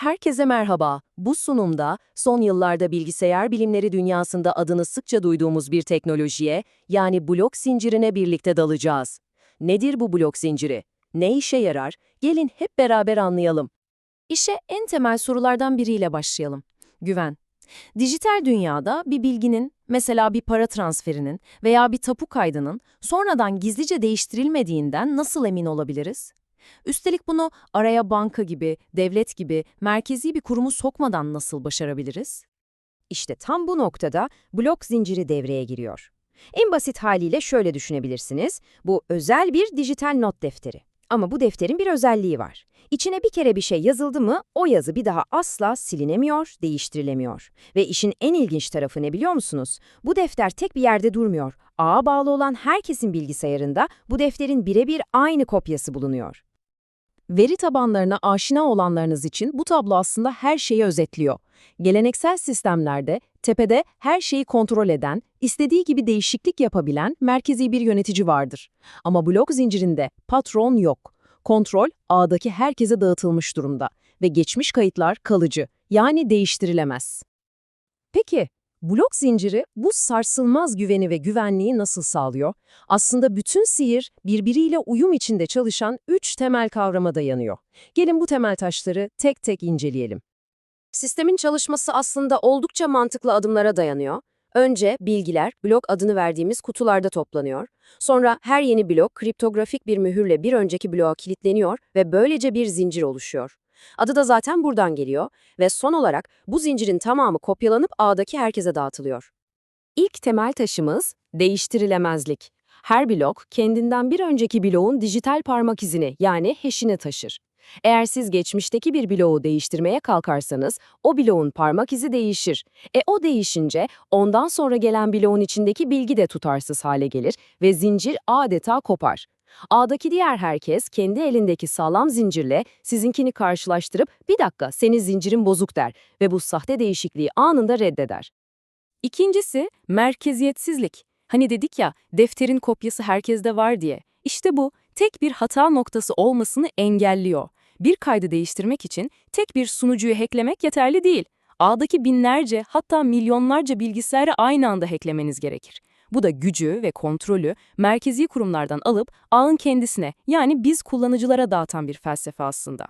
Herkese merhaba. Bu sunumda son yıllarda bilgisayar bilimleri dünyasında adını sıkça duyduğumuz bir teknolojiye, yani blok zincirine birlikte dalacağız. Nedir bu blok zinciri? Ne işe yarar? Gelin hep beraber anlayalım. İşe en temel sorulardan biriyle başlayalım. Güven. Dijital dünyada bir bilginin, mesela bir para transferinin veya bir tapu kaydının sonradan gizlice değiştirilmediğinden nasıl emin olabiliriz? Üstelik bunu araya banka gibi, devlet gibi, merkezi bir kurumu sokmadan nasıl başarabiliriz? İşte tam bu noktada blok zinciri devreye giriyor. En basit haliyle şöyle düşünebilirsiniz. Bu özel bir dijital not defteri. Ama bu defterin bir özelliği var. İçine bir kere bir şey yazıldı mı o yazı bir daha asla silinemiyor, değiştirilemiyor. Ve işin en ilginç tarafı ne biliyor musunuz? Bu defter tek bir yerde durmuyor. Ağa bağlı olan herkesin bilgisayarında bu defterin birebir aynı kopyası bulunuyor. Veri tabanlarına aşina olanlarınız için bu tablo aslında her şeyi özetliyor. Geleneksel sistemlerde tepede her şeyi kontrol eden, istediği gibi değişiklik yapabilen merkezi bir yönetici vardır. Ama blok zincirinde patron yok. Kontrol ağdaki herkese dağıtılmış durumda ve geçmiş kayıtlar kalıcı, yani değiştirilemez. Peki, blok zinciri bu sarsılmaz güveni ve güvenliği nasıl sağlıyor? Aslında bütün sihir birbiriyle uyum içinde çalışan üç temel kavrama dayanıyor. Gelin bu temel taşları tek tek inceleyelim. Sistemin çalışması aslında oldukça mantıklı adımlara dayanıyor. Önce bilgiler blok adını verdiğimiz kutularda toplanıyor. Sonra her yeni blok kriptografik bir mühürle bir önceki bloğa kilitleniyor ve böylece bir zincir oluşuyor. Adı da zaten buradan geliyor ve son olarak bu zincirin tamamı kopyalanıp ağdaki herkese dağıtılıyor. İlk temel taşımız değiştirilemezlik. Her blok kendinden bir önceki bloğun dijital parmak izini yani hash'ini taşır. Eğer siz geçmişteki bir bloğu değiştirmeye kalkarsanız o bloğun parmak izi değişir. E o değişince ondan sonra gelen bloğun içindeki bilgi de tutarsız hale gelir ve zincir adeta kopar. Ağdaki diğer herkes kendi elindeki sağlam zincirle sizinkini karşılaştırıp bir dakika senin zincirin bozuk der ve bu sahte değişikliği anında reddeder. İkincisi merkeziyetsizlik. Hani dedik ya defterin kopyası herkeste var diye. İşte bu tek bir hata noktası olmasını engelliyor. Bir kaydı değiştirmek için tek bir sunucuyu hacklemek yeterli değil. Ağdaki binlerce hatta milyonlarca bilgisayarı aynı anda hacklemeniz gerekir. Bu da gücü ve kontrolü merkezi kurumlardan alıp ağın kendisine yani biz kullanıcılara dağıtan bir felsefe aslında.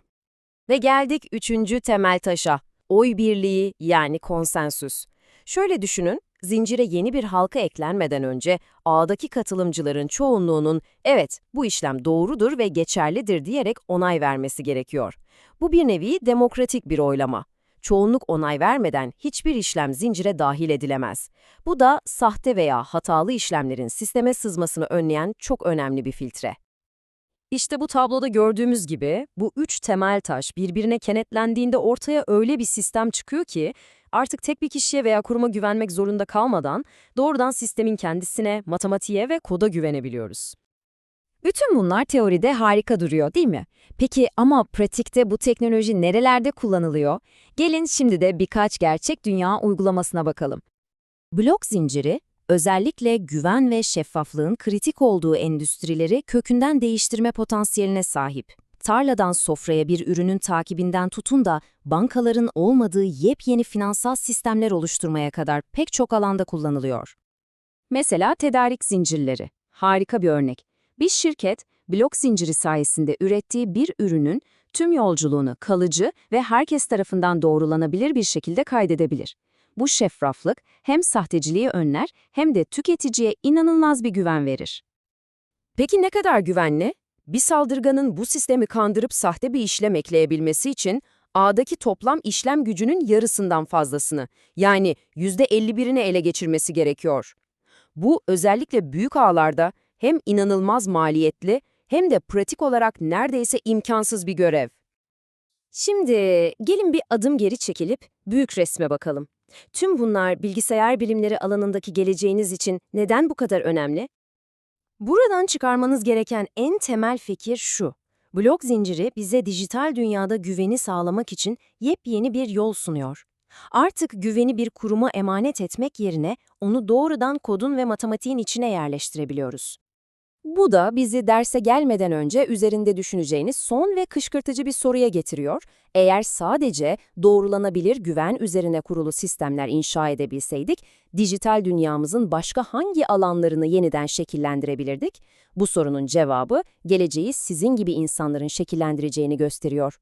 Ve geldik üçüncü temel taşa, oy birliği yani konsensüs. Şöyle düşünün, zincire yeni bir halka eklenmeden önce ağdaki katılımcıların çoğunluğunun evet bu işlem doğrudur ve geçerlidir diyerek onay vermesi gerekiyor. Bu bir nevi demokratik bir oylama. Çoğunluk onay vermeden hiçbir işlem zincire dahil edilemez. Bu da sahte veya hatalı işlemlerin sisteme sızmasını önleyen çok önemli bir filtre. İşte bu tabloda gördüğümüz gibi bu üç temel taş birbirine kenetlendiğinde ortaya öyle bir sistem çıkıyor ki artık tek bir kişiye veya kuruma güvenmek zorunda kalmadan doğrudan sistemin kendisine, matematiğe ve koda güvenebiliyoruz. Bütün bunlar teoride harika duruyor değil mi? Peki ama pratikte bu teknoloji nerelerde kullanılıyor? Gelin şimdi de birkaç gerçek dünya uygulamasına bakalım. Blok zinciri, özellikle güven ve şeffaflığın kritik olduğu endüstrileri kökünden değiştirme potansiyeline sahip. Tarladan sofraya bir ürünün takibinden tutun da bankaların olmadığı yepyeni finansal sistemler oluşturmaya kadar pek çok alanda kullanılıyor. Mesela tedarik zincirleri. Harika bir örnek. Bir şirket, blok zinciri sayesinde ürettiği bir ürünün tüm yolculuğunu kalıcı ve herkes tarafından doğrulanabilir bir şekilde kaydedebilir. Bu şeffaflık hem sahteciliği önler hem de tüketiciye inanılmaz bir güven verir. Peki ne kadar güvenli? Bir saldırganın bu sistemi kandırıp sahte bir işlem ekleyebilmesi için ağdaki toplam işlem gücünün yarısından fazlasını, yani %51'ini ele geçirmesi gerekiyor. Bu özellikle büyük ağlarda hem inanılmaz maliyetli hem de pratik olarak neredeyse imkansız bir görev. Şimdi gelin bir adım geri çekilip büyük resme bakalım. Tüm bunlar bilgisayar bilimleri alanındaki geleceğiniz için neden bu kadar önemli? Buradan çıkarmanız gereken en temel fikir şu. Blok zinciri bize dijital dünyada güveni sağlamak için yepyeni bir yol sunuyor. Artık güveni bir kuruma emanet etmek yerine onu doğrudan kodun ve matematiğin içine yerleştirebiliyoruz. Bu da bizi derse gelmeden önce üzerinde düşüneceğiniz son ve kışkırtıcı bir soruya getiriyor. Eğer sadece doğrulanabilir güven üzerine kurulu sistemler inşa edebilseydik, dijital dünyamızın başka hangi alanlarını yeniden şekillendirebilirdik? Bu sorunun cevabı geleceği sizin gibi insanların şekillendireceğini gösteriyor.